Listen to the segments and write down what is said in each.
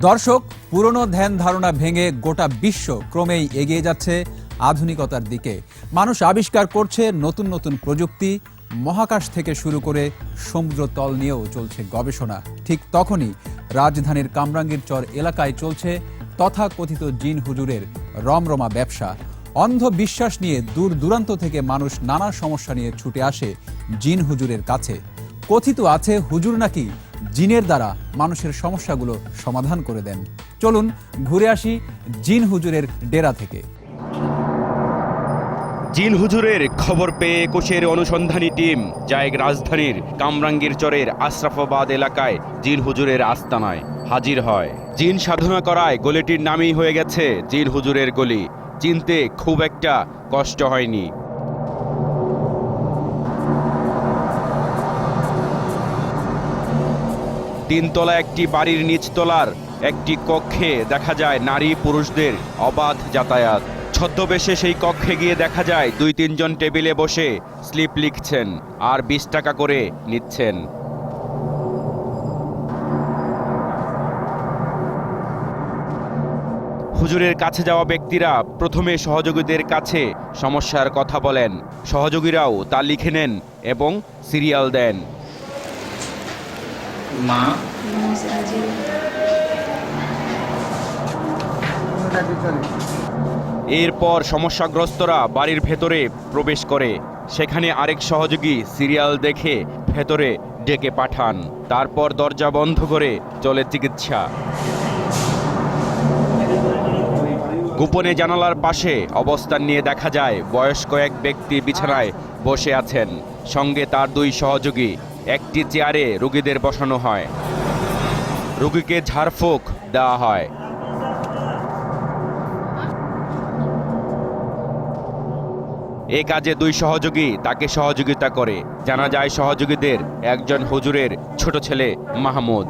দর্শক, পুরনো ধ্যান ধারণা ভেঙে গোটা বিশ্ব ক্রমেই এগিয়ে যাচ্ছে আধুনিকতার দিকে। মানুষ আবিষ্কার করছে নতুন নতুন প্রযুক্তি, মহাকাশ থেকে শুরু করে সমুদ্র তল নিয়েও চলছে গবেষণা। ঠিক তখনই রাজধানীর কামরাঙ্গীর চর এলাকায় চলছে তথাকথিত জিন হুজুরের রমরমা ব্যবসা। অন্ধ বিশ্বাস নিয়ে দূর দূরান্ত থেকে মানুষ নানা সমস্যা নিয়ে ছুটে আসে জিন হুজুরের কাছে। কথিত আছে, হুজুর নাকি জিনের দ্বারা মানুষের সমস্যাগুলো সমাধান করে দেন। চলুন ঘুরে আসি জিন হুজুরের ডেরা থেকে। জিন হুজুরের খবর পেয়ে কোষের অনুসন্ধানী টিম যায় রাজধানীর কামরাঙ্গীর চরের আশরাফাবাদ এলাকায় জিন হুজুরের আস্তানায় হাজির হয়। জিন সাধনা করায় গলিটির নামই হয়ে গেছে জিন হুজুরের গলি। চিনতে খুব একটা কষ্ট হয়নি। তিনতলা একটি বাড়ির নিচতলার একটি কক্ষে দেখা যায় নারী পুরুষদের অবাধ যাতায়াত। ছদ্মবেশে সেই কক্ষে গিয়ে দেখা যায় দুই তিনজন টেবিলে বসে স্লিপ লিখছেন আর বিশ টাকা করে নিচ্ছেন। হুজুরের কাছে যাওয়া ব্যক্তিরা প্রথমে সহযোগীদের কাছে সমস্যার কথা বলেন। সহযোগীরাও তা লিখে নেন এবং সিরিয়াল দেন। মা। এরপর সমস্যাগ্রস্তরা বাড়ির ভেতরে প্রবেশ করে। সেখানে আরেক সহযোগী সিরিয়াল দেখে ভেতরে ডেকে পাঠান। তারপর দরজা বন্ধ করে চলে চিকিৎসা। গোপনে জানালার পাশে অবস্থান নিয়ে দেখা যায়, বয়স্ক এক ব্যক্তি বিছানায় বসে আছেন। সঙ্গে তার দুই সহযোগী একটি চেয়ারে রোগীদের বসানো হয়। রোগীকে ঝাড়ফুঁক দেওয়া হয়। এ কাজে দুই সহযোগী তাকে সহযোগিতা করে। জানা যায় সহযোগীদের একজন হুজুরের ছোট ছেলে মাহমুদ।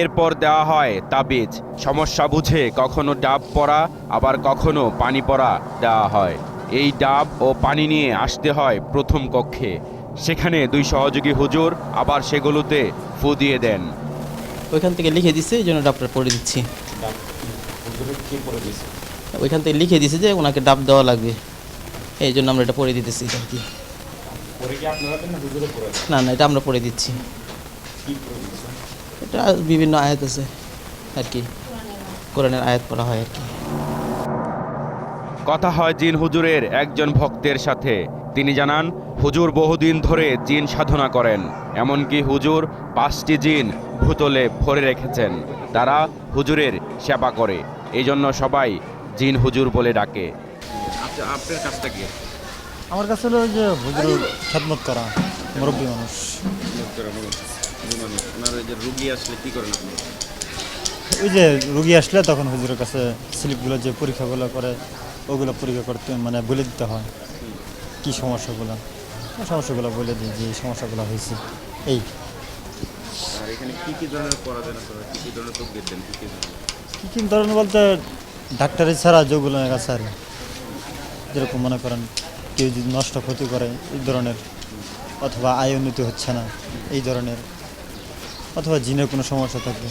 এরপর দেওয়া হয় তাবিজ। সমস্যা বুঝে কখনো ডাব পড়া আবার কখনো পানি পড়া দেওয়া হয়। এই ডাব ও পানি নিয়ে আসতে হয় প্রথম কক্ষে। সেখানে দুই সহযোগী হুজুর আবার সেগুলোতে ফু দিয়ে দেন। ওইখান থেকে লিখে দিছে এই জন্য ডাবটা পড়ে দিচ্ছি। ওইখান থেকে লিখে দিছে যে ওনাকে ডাব দেওয়া লাগবে। এই জন্য আমরা এটা পড়ে দিতেছি আর কি। না না এটা আমরা পড়ে দিচ্ছি। এটা বিভিন্ন আয়াত আছে আর কি। কোরআনের আয়াত পড়া হয় আর কি। কথা হয় জিন হুজুরের একজন ভক্তের সাথে। তিনি জানান হুজুর বহুদিন ধরে জিন সাধনা করেন এমনকি হুজুর পাঁচটি জিন ভূতলে ভরে রেখেছেন। তারা হুজুরের সেবা করে। এই জন্য সবাই জিন হুজুর বলে ডাকে। আচ্ছা আপনার কাজটা কি? আমার কাছে হলো ওই যে হুজুর খেদমত করা মুরব্বী মানুষ। রুগী আসলে কি করেন আপনি? ওই যে রুগী আসলে তখন হুজুরের কাছে স্লিপগুলো যে পরীক্ষাগুলো করে ওগুলো পরীক্ষা করতে মানে বলে দিতে হয়। কি সমস্যাগুলো? সমস্যাগুলো বলে দিই যে এই সমস্যাগুলো হয়েছে। এই। আর এখানে কি কি ধরনের পড়াশোনা করা কি কি ধরনের দিতেন কি কি কী কী ধরনের বলতে ডাক্তারের ছাড়া যেগুলো আছে আর যেরকম মনে করেন কেউ যদি নষ্ট ক্ষতি করে এই ধরনের, অথবা আয় উন্নতি হচ্ছে না এই ধরনের, অথবা জিনের কোনো সমস্যা থাকবে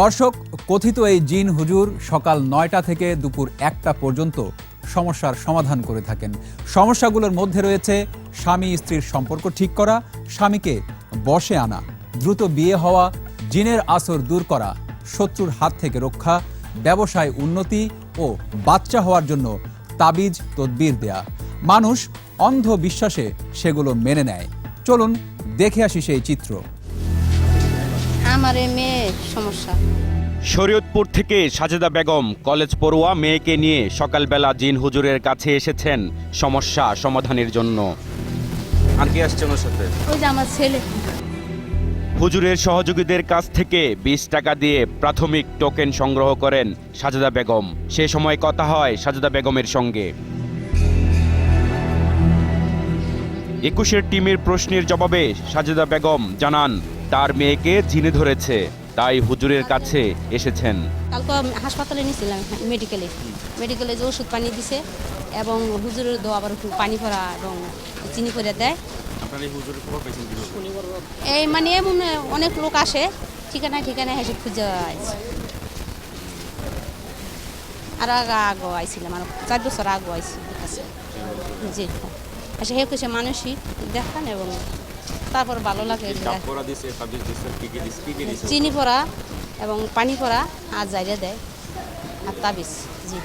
দর্শক, কথিত এই জিন হুজুর সকাল নয়টা থেকে দুপুর একটা পর্যন্ত সমস্যার সমাধান করে থাকেন। সমস্যাগুলোর মধ্যে রয়েছে স্বামী স্ত্রীর সম্পর্ক ঠিক করা, স্বামীকে বসে আনা। দ্রুত বিয়ে হওয়া জিনের আসর দূর করা শত্রুর হাত থেকে রক্ষা ব্যবসায় উন্নতি ও বাচ্চা হওয়ার জন্য তাবিজ তদবির দেয়া। মানুষ অন্ধ বিশ্বাসে সেগুলো মেনে নেয়। চলুন দেখে আসি সেই চিত্র। আমার মেয়ে সমস্যা। শরীয়তপুর থেকে সাজেদা বেগম কলেজ পড়ুয়া মেয়েকে নিয়ে সকালবেলা জিন হুজুরের কাছে এসেছেন সমস্যা সমাধানের জন্য। আর কি আসছে সাথে। ওই যে আমার ছেলে। হুজুরের সহযোগীদের কাছ থেকে বিশ টাকা দিয়ে প্রাথমিক টোকেন সংগ্রহ করেন সাজেদা বেগম। সে সময় কথা হয় সাজেদা বেগমের সঙ্গে। একুশের টিমের প্রশ্নের জবাবে সাজেদা বেগম জানান, তার মেয়েকে জিনে ধরেছে, তাই হুজুরের কাছে এসেছেন। কালকে হাসপাতালে নিয়েছিলাম মেডিকেলে। মেডিকেলে যে ওষুধ পানি দিছে এবং হুজুরের দো আবার একটু পানি ভরা এবং চিনি করে দেয়। এই মানে এমন অনেক লোক আসে ঠিকানা ঠিকানা হেসে খুঁজে আইছে। আর আগে আগো আইছিলাম আর চার বছর আগো আইছি কাছে। জি। আচ্ছা হে কিছু মানুষই দেখান এবং তারপর ভালো লাগে চিনি পড়া এবং পানি পড়া আর জায়গা দেয়। আর তাবিজ জি।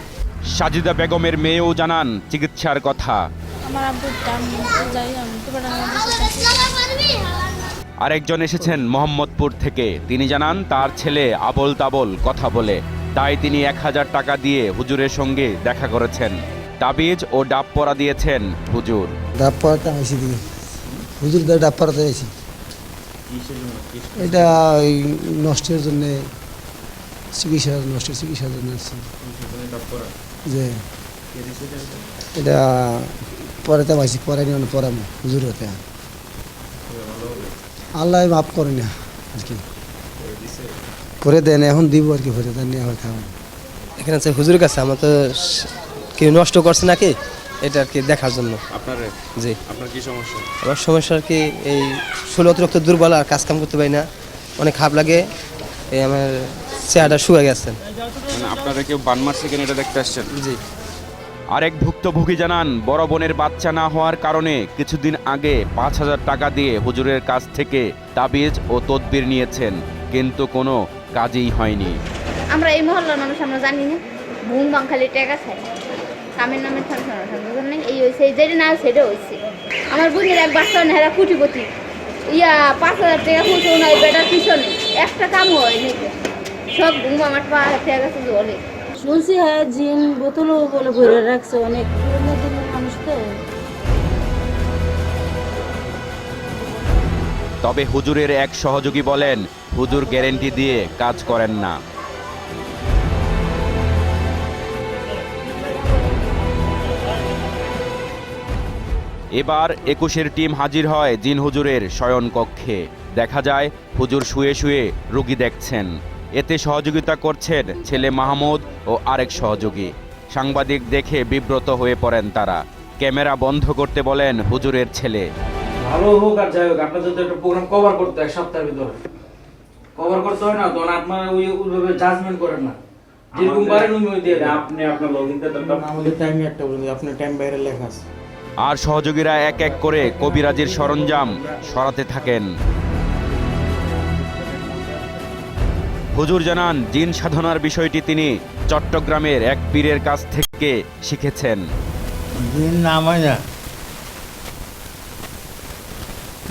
সাজিদা বেগমের মেয়েও জানান চিকিৎসার কথা। আমার আব্বুর দাম যাই আমি তো আরেকজন এসেছেন মোহাম্মদপুর থেকে। তিনি জানান তার ছেলে আবল তাবল কথা বলে। তাই তিনি এক হাজার টাকা দিয়ে হুজুরের সঙ্গে দেখা করেছেন। তাবিজ ও ডাব পরা দিয়েছেন হুজুর। ডাব পড়াটা আইসি দিকে হুজুর দা ডাব পড়াতে আইসি এটা ওই নষ্টের জন্য চিকিৎসা নষ্টের চিকিৎসার জন্য যে এটা পড়াতে পাইছি পড়াই নিয়ে পড়াবো হুজুর হতে আল্লাহ মাফ করে না আর কি। করে দেন এখন দিব আর কি দেন হয় খাওয়া এখানে আছে হুজুরের কাছে আমার তো কেউ নষ্ট করছে নাকি? এটা আর কি দেখার জন্য। আপনার? জি। আপনার কি সমস্যা? আমার সমস্যা আর কি এই শরীর অতিরিক্ত দুর্বল আর কাজ কাম করতে পারি না। অনেক খারাপ লাগে এই আমার চেহারাটা শুয়ে গেছে। মানে আপনারা কেউ বান মারছে কিনা এটা দেখতে আসছেন? জি। আরেক ভুক্তভোগী জানান, বড় বোনের বাচ্চা না হওয়ার কারণে কিছুদিন আগে পাঁচ হাজার টাকা দিয়ে হুজুরের কাছ থেকে তাবিজ ও তদবির নিয়েছেন, কিন্তু কোনো কাজেই হয়নি। আমরা এই মহল্লার মানুষ, আমরা জানি না। ঘুম বাং টেকা খাই কামের নামে না এই হয়েছে যেটা না সেটা হয়েছে আমার বোনের এক বাচ্চা নেহারা কুটিপতি। ইয়া, পাঁচ হাজার টাকা খুঁজেও নাই বেটার পিছনে একটা কাম হয়নি। সব ঘুম আমার পা টেকা গেছে জলে। শুনছি হ্যাঁ জিন বোতলও বলে ভরে রাখছে অনেক। মানুষ তো। তবে হুজুরের এক সহযোগী বলেন, হুজুর গ্যারেন্টি দিয়ে কাজ করেন না। এবার একুশের টিম হাজির হয় জিন হুজুরের শয়ন কক্ষে দেখা যায়, হুজুর শুয়ে শুয়ে রুগী দেখছেন। এতে সহযোগিতা করছেন ছেলে মাহমুদ ও আরেক সহযোগী। সাংবাদিক দেখে বিব্রত হয়ে পড়েন তারা। ক্যামেরা বন্ধ করতে বলেন হুজুরের ছেলে। ভালো হোক আর যাই হোক আপনাদের তো একটা প্রোগ্রাম কভার করতে এক সপ্তাহের ভিতরে। কভার করতে হয় না তখন আপনারা ওই ওইভাবে জাজমেন্ট করেন না। যেরকম পারেন উনি ওই দিয়ে দেন। আপনি আপনার লগইনটা তো আমাদের টাইমে একটা বলি আপনার টাইম বাইরে লেখা আছে। আর সহযোগীরা এক এক করে কবিরাজির সরঞ্জাম সরাতে থাকেন। হুজুর জানান, জিন সাধনার বিষয়টি তিনি চট্টগ্রামের এক পীরের কাছ থেকে শিখেছেন। জিন নামায় না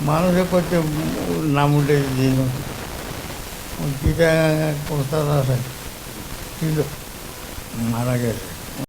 মানুষের করতে নাম উঠে দিন যেটা আছে। কিন্তু মারা গেছে।